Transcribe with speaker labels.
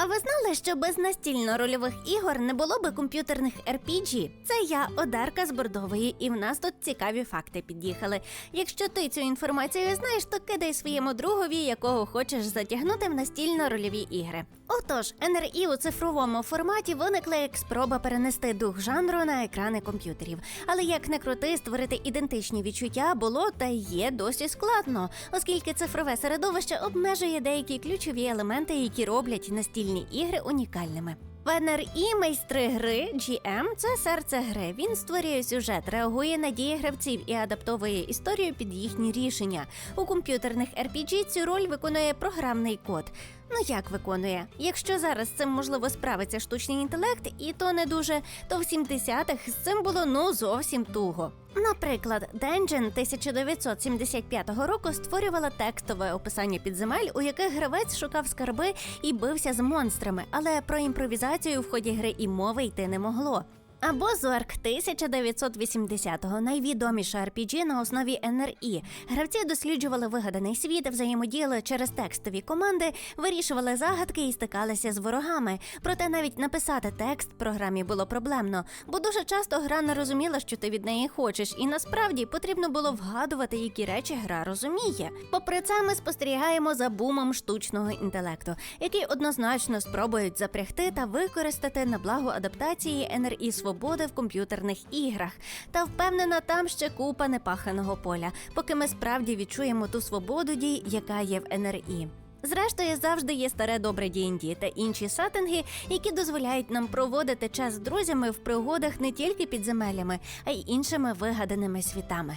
Speaker 1: А ви знали, що без настільно-рольових ігор не було би комп'ютерних RPG? Це я, Одарка з Бордової, і в нас тут цікаві факти під'їхали. Якщо ти цю інформацію знаєш, то кидай своєму другові, якого хочеш затягнути в настільно-рольові ігри. Отож, НРІ у цифровому форматі виникла як спроба перенести дух жанру на екрани комп'ютерів. Але як не крути, створити ідентичні відчуття було та є досі складно, оскільки цифрове середовище обмежує деякі ключові елементи, які роблять настільні ігри унікальними. Венер і майстри гри GM – це серце гри. Він створює сюжет, реагує на дії гравців і адаптовує історію під їхні рішення. У комп'ютерних RPG цю роль виконує програмний код. Ну як виконує? Якщо зараз з цим можливо справиться штучний інтелект, і то не дуже, то в 70-х з цим було ну зовсім туго. Наприклад, Dungeon 1975 року створювала текстове описання підземель, у яких гравець шукав скарби і бився з монстрами, але про імпровізацію в ході гри і мови йти не могло. Або Зорк 1980-го, найвідоміша RPG на основі НРІ. Гравці досліджували вигаданий світ, взаємодіяли через текстові команди, вирішували загадки і стикалися з ворогами. Проте навіть написати текст програмі було проблемно, бо дуже часто гра не розуміла, що ти від неї хочеш, і насправді потрібно було вгадувати, які речі гра розуміє. Попри це, ми спостерігаємо за бумом штучного інтелекту, який однозначно спробують запрягти та використати на благо адаптації НРІ свободи в комп'ютерних іграх. Та впевнена, там ще купа непаханого поля, поки ми справді відчуємо ту свободу дій, яка є в НРІ. Зрештою, завжди є старе добре D&D та інші сеттинги, які дозволяють нам проводити час з друзями в пригодах не тільки підземеллями, а й іншими вигаданими світами.